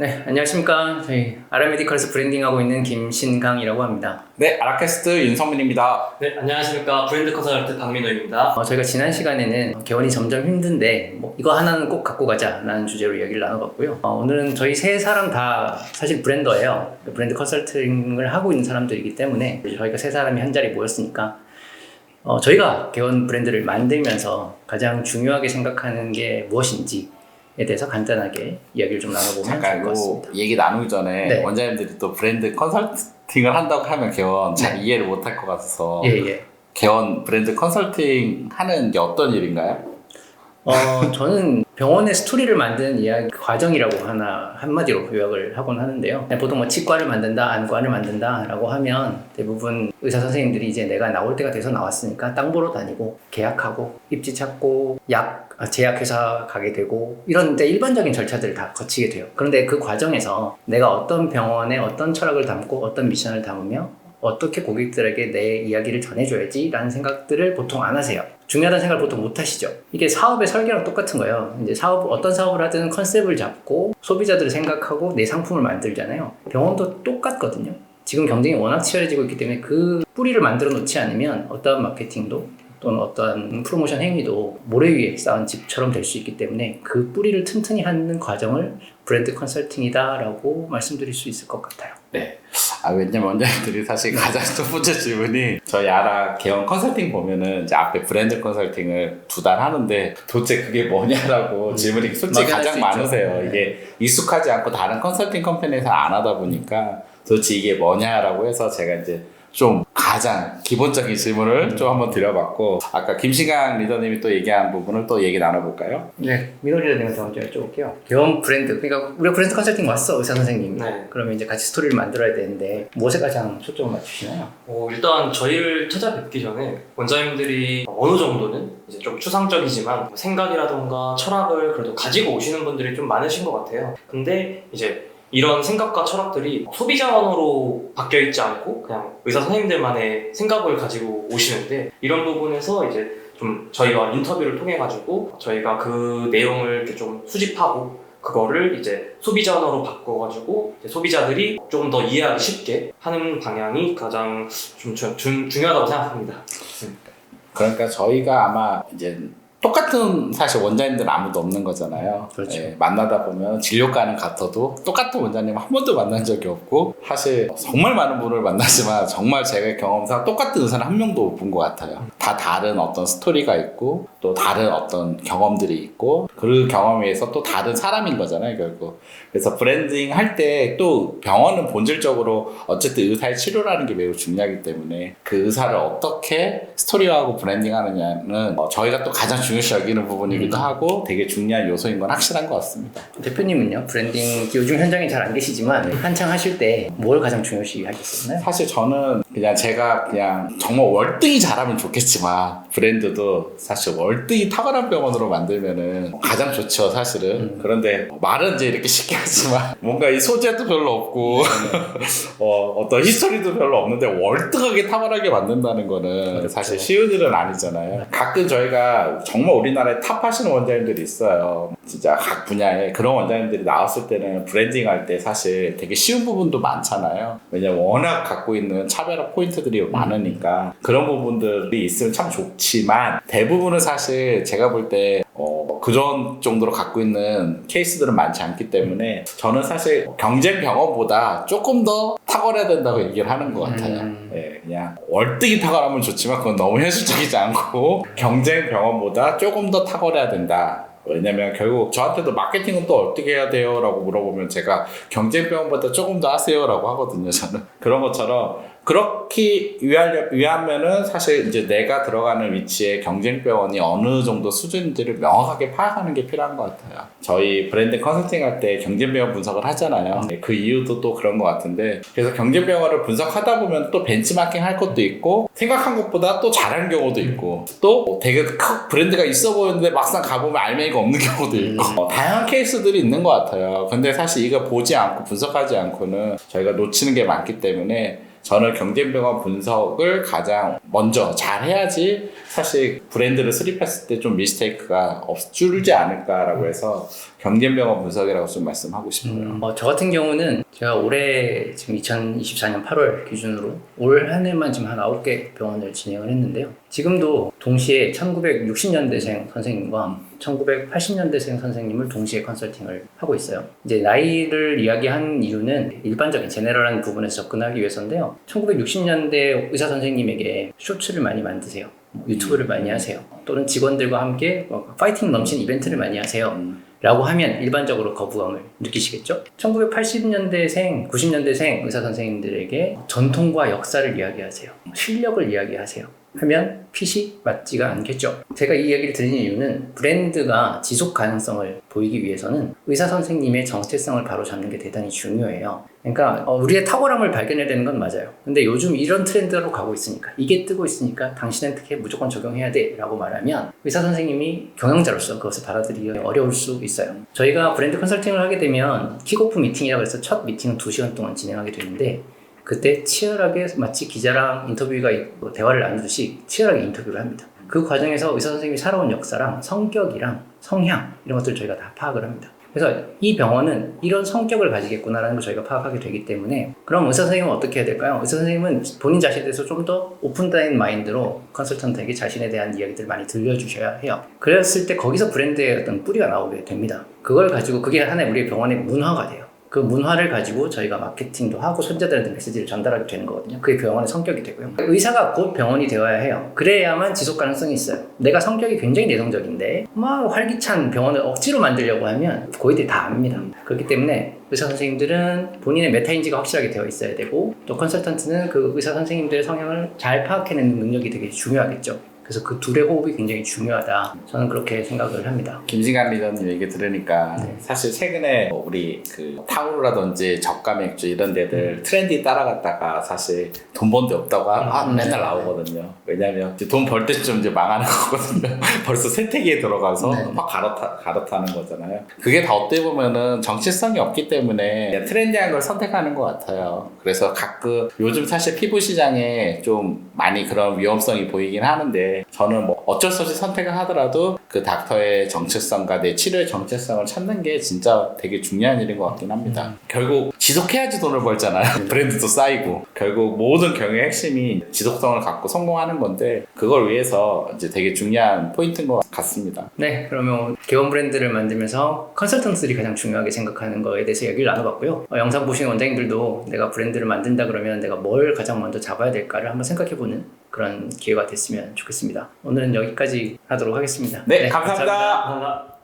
네, 안녕하십니까. 저희 아라메디컬에서 브랜딩하고 있는 김신강이라고 합니다. 네, 아라캐스트 윤성민입니다. 네, 안녕하십니까. 브랜드 컨설턴트 박민호입니다. 어, 저희가 지난 시간에는 개원이 점점 힘든데 뭐 이거 하나는 꼭 갖고 가자라는 주제로 이야기를 나눠봤고요. 어, 오늘은 저희 세 사람 다 사실 브랜더예요. 브랜드 컨설팅을 하고 있는 사람들이기 때문에 저희가 세 사람이 한 자리 모였으니까 어, 저희가 개원 브랜드를 만들면서 가장 중요하게 생각하는 게 무엇인지에 대해서 간단하게 이야기를 좀 나눠보면 좋을 것요 같습니다. 얘기 나누기 전에 네. 원장님들이 또 브랜드 컨설팅을 한다고 하면 개원 잘 이해를 못할 것 같아서 예, 예. 개원 브랜드 컨설팅 하는 게 어떤 일인가요? 어, 저는 병원의 스토리를 만드는 이야기 과정이라고 하나 한마디로 요약을 하곤 하는데요. 보통 뭐 치과를 만든다, 안과를 만든다라고 하면 대부분 의사 선생님들이 이제 내가 나올 때가 돼서 나왔으니까 땅 보러 다니고 계약하고 입지 찾고 약 아, 제약회사 가게 되고 이런 데 일반적인 절차들을 다 거치게 돼요. 그런데 그 과정에서 내가 어떤 병원에 어떤 철학을 담고 어떤 미션을 담으며 어떻게 고객들에게 내 이야기를 전해줘야지라는 생각들을 보통 안 하세요. 중요하다는 생각을 보통 못 하시죠. 이게 사업의 설계랑 똑같은 거예요. 이제 사업, 어떤 사업을 하든 컨셉을 잡고 소비자들을 생각하고 내 상품을 만들잖아요. 병원도 똑같거든요. 지금 경쟁이 워낙 치열해지고 있기 때문에 그 뿌리를 만들어 놓지 않으면 어떠한 마케팅도 또는 어떠한 프로모션 행위도 모래 위에 쌓은 집처럼 될 수 있기 때문에 그 뿌리를 튼튼히 하는 과정을 브랜드 컨설팅이다라고 말씀드릴 수 있을 것 같아요. 네. 아, 왜냐면 원장님들이 사실 가장 첫 번째 질문이 저희 아라 개원 컨설팅 보면은 이제 앞에 브랜드 컨설팅을 두 달 하는데 도대체 그게 뭐냐라고 질문이 솔직히 가장 수 많으세요. 네. 이게 익숙하지 않고 다른 컨설팅 컴퍼니에서 안 하다 보니까 도대체 이게 뭐냐라고 해서 제가 이제 좀 가장 기본적인 질문을 좀 한번 드려봤고 아까 김신강 리더님이 또 얘기한 부분을 또 얘기 나눠볼까요? 네, 민호리님한테 먼저 여쭤볼게요. 개원 브랜드, 그러니까 우리가 브랜드 컨설팅 왔어, 의사 선생님. 네. 그러면 이제 같이 스토리를 만들어야 되는데 무엇에 가장 초점을 맞추시나요? 어, 일단 저희를 찾아뵙기 전에 원장님들이 어느 정도는 이제 좀 추상적이지만 생각이라던가 철학을 그래도 가지고 오시는 분들이 좀 많으신 것 같아요. 근데 이제 이런 생각과 철학들이 소비자원으로 바뀌어 있지 않고 그냥 의사 선생님들만의 생각을 가지고 오시는데 이런 부분에서 이제 좀 저희가 인터뷰를 통해 가지고 저희가 그 내용을 좀 수집하고 그거를 이제 소비자 언어로 바꿔가지고 소비자들이 좀더 이해하기 쉽게 하는 방향이 가장 좀 주- 중, 중요하다고 생각합니다. 그러니까 저희가 아마 이제 똑같은 사실 원장님들 아무도 없는 거잖아요. 그렇죠. 예, 만나다 보면 진료과는 같아도 똑같은 원장님 한 번도 만난 적이 없고 사실 정말 많은 분을 만나지만 정말 제가 경험상 똑같은 의사는 한 명도 못 본 것 같아요. 다 다른 어떤 스토리가 있고 또 다른 어떤 경험들이 있고 그 경험에 의해서 또 다른 사람인 거잖아요 결국. 그래서 브랜딩 할 때 또 병원은 본질적으로 어쨌든 의사의 치료라는 게 매우 중요하기 때문에 그 의사를 어떻게 스토리화하고 브랜딩 하느냐는 어, 저희가 또 가장 중요시 여기는 부분이기도 하고 되게 중요한 요소인 건 확실한 것 같습니다. 대표님은요, 브랜딩 요즘 현장에 잘 안 계시지만 한창 하실 때 뭘 가장 중요시 하셨었나요? 사실 저는 그냥 제가 그냥 정말 월등히 잘하면 좋겠지만 브랜드도 사실 월등히 탁월한 병원으로 만들면은 가장 좋죠 사실은. 그런데 말은 이제 이렇게 쉽게 하지만 뭔가 이 소재도 별로 없고 어, 어떤 히스토리도 별로 없는데 월등하게 탁월하게 만든다는 거는 사실 쉬운 일은 아니잖아요. 가끔 저희가 정말 우리나라에 탑 하시는 원장님들이 있어요. 진짜 각 분야에 그런 원장님들이 나왔을 때는 브랜딩 할 때 사실 되게 쉬운 부분도 많잖아요. 왜냐면 워낙 갖고 있는 차별화 포인트들이 많으니까 그런 부분들이 있으면 참 좋지만 대부분은 사실 제가 볼때 어, 그런 정도로 갖고 있는 케이스들은 많지 않기 때문에 저는 사실 경쟁 병원보다 조금 더 탁월해야 된다고 얘기를 하는 것 같아요. 음. 예, 그냥 월등히 탁월하면 좋지만 그건 너무 현실적이지 않고 경쟁 병원보다 조금 더 탁월해야 된다. 왜냐면 결국 저한테도 마케팅은 또 어떻게 해야 돼요? 라고 물어보면 제가 경쟁 병원보다 조금 더 하세요 라고 하거든요 저는 그런 것처럼 그렇게 위하려, 위하면은 사실 이제 내가 들어가는 위치에 경쟁 병원이 어느 정도 수준인지를 명확하게 파악하는 게 필요한 것 같아요. 저희 브랜드 컨설팅 할 때 경쟁 병원 분석을 하잖아요. 네, 그 이유도 또 그런 것 같은데 그래서 경쟁 병원을 분석하다 보면 또 벤치마킹 할 것도 있고 생각한 것보다 또 잘한 경우도 있고 또 되게 큰 브랜드가 있어 보이는데 막상 가보면 알맹이가 없는 경우도 있고. 어, 다양한 케이스들이 있는 것 같아요. 근데 사실 이거 보지 않고 분석하지 않고는 저희가 놓치는 게 많기 때문에 저는 경쟁병원 분석을 가장 먼저 잘 해야지 사실 브랜드를 수립했을 때 좀 미스테이크가 없, 줄지 않을까라고 해서 경쟁병원 분석이라고 좀 말씀하고 싶어요. 음, 어, 저 같은 경우는 제가 올해 지금 2024년 8월 기준으로 올 한 해만 지금 한 9개 병원을 진행을 했는데요. 지금도 동시에 1960년대생 선생님과 1980년대생 선생님을 동시에 컨설팅을 하고 있어요. 이제 나이를 이야기한 이유는 일반적인 제네럴한 부분에서 접근하기 위해서인데요. 1960년대 의사 선생님에게 쇼츠를 많이 만드세요. 유튜브를 많이 하세요. 또는 직원들과 함께 뭐 파이팅 넘치는 이벤트를 많이 하세요. 음. 라고 하면 일반적으로 거부감을 느끼시겠죠? 1980년대생, 90년대생 의사 선생님들에게 전통과 역사를 이야기하세요. 실력을 이야기하세요. 하면 핏이 맞지가 않겠죠. 제가 이 이야기를 드리는 이유는 브랜드가 지속 가능성을 보이기 위해서는 의사 선생님의 정체성을 바로 잡는 게 대단히 중요해요. 그러니까 어, 우리의 탁월함을 발견해야 되는 건 맞아요. 근데 요즘 이런 트렌드로 가고 있으니까 이게 뜨고 있으니까 당신한테 무조건 적용해야 돼라고 말하면 의사 선생님이 경영자로서 그것을 받아들이기 어려울 수 있어요. 저희가 브랜드 컨설팅을 하고 되면 킥오프 미팅이라고 해서 첫 미팅은 2시간 동안 진행하게 되는데 그때 치열하게 마치 기자랑 인터뷰가 있고 대화를 나누듯이 치열하게 인터뷰를 합니다. 그 과정에서 의사 선생님이 살아온 역사랑 성격이랑 성향 이런 것들을 저희가 다 파악을 합니다. 그래서 이 병원은 이런 성격을 가지겠구나라는 걸 저희가 파악하게 되기 때문에 그럼 의사 선생님은 어떻게 해야 될까요? 의사 선생님은 본인 자신에 대해서 좀 더 오픈된 마인드로 컨설턴트에게 자신에 대한 이야기들을 많이 들려주셔야 해요. 그랬을 때 거기서 브랜드의 어떤 뿌리가 나오게 됩니다. 그걸 가지고 그게 하나의 우리 병원의 문화가 돼요. 그 문화를 가지고 저희가 마케팅도 하고 손자들한테 메시지를 전달하게 되는 거거든요. 그게 병원의 성격이 되고요. 의사가 곧 병원이 되어야 해요. 그래야만 지속 가능성이 있어요. 내가 성격이 굉장히 내성적인데 막 활기찬 병원을 억지로 만들려고 하면 고객들이 다 압니다. 그렇기 때문에 의사 선생님들은 본인의 메타인지가 확실하게 되어 있어야 되고 또 컨설턴트는 그 의사 선생님들의 성향을 잘 파악해내는 능력이 되게 중요하겠죠. 그래서 그 둘의 호흡이 굉장히 중요하다. 저는 그렇게 생각을 합니다. 김진관 리더님 얘기 들으니까 네. 사실 최근에 뭐 우리 그 탕후루라든지 저가 맥주 이런 데들 트렌디 따라갔다가 사실 돈 번 데 없다고 음. 맨날 나오거든요. 왜냐면 돈 벌 때쯤 이제 망하는 거거든요. 벌써 세태기에 들어가서 네. 막 갈아타, 갈아타는 거잖아요. 그게 다 어떻게 보면은 정체성이 없기 때문에 트렌디한 걸 선택하는 것 같아요. 그래서 가끔 요즘 사실 피부 시장에 좀 많이 그런 위험성이 보이긴 하는데 저는 뭐 어쩔 수 없이 선택을 하더라도 그 닥터의 정체성과 내 치료의 정체성을 찾는 게 진짜 되게 중요한 일인 것 같긴 합니다. 결국 지속해야지 돈을 벌잖아요. 브랜드도 쌓이고 결국 모든 경영의 핵심이 지속성을 갖고 성공하는 건데 그걸 위해서 이제 되게 중요한 포인트인 것 같습니다. 네, 그러면 개원 브랜드를 만들면서 컨설턴트들이 가장 중요하게 생각하는 거에 대해서 얘기를 나눠봤고요. 어, 영상 보시는 원장님들도 내가 브랜드를 만든다 그러면 내가 뭘 가장 먼저 잡아야 될까를 한번 생각해보는 그런 기회가 됐으면 좋겠습니다. 오늘은 여기까지 하도록 하겠습니다. 네, 감사합니다. 감사합니다.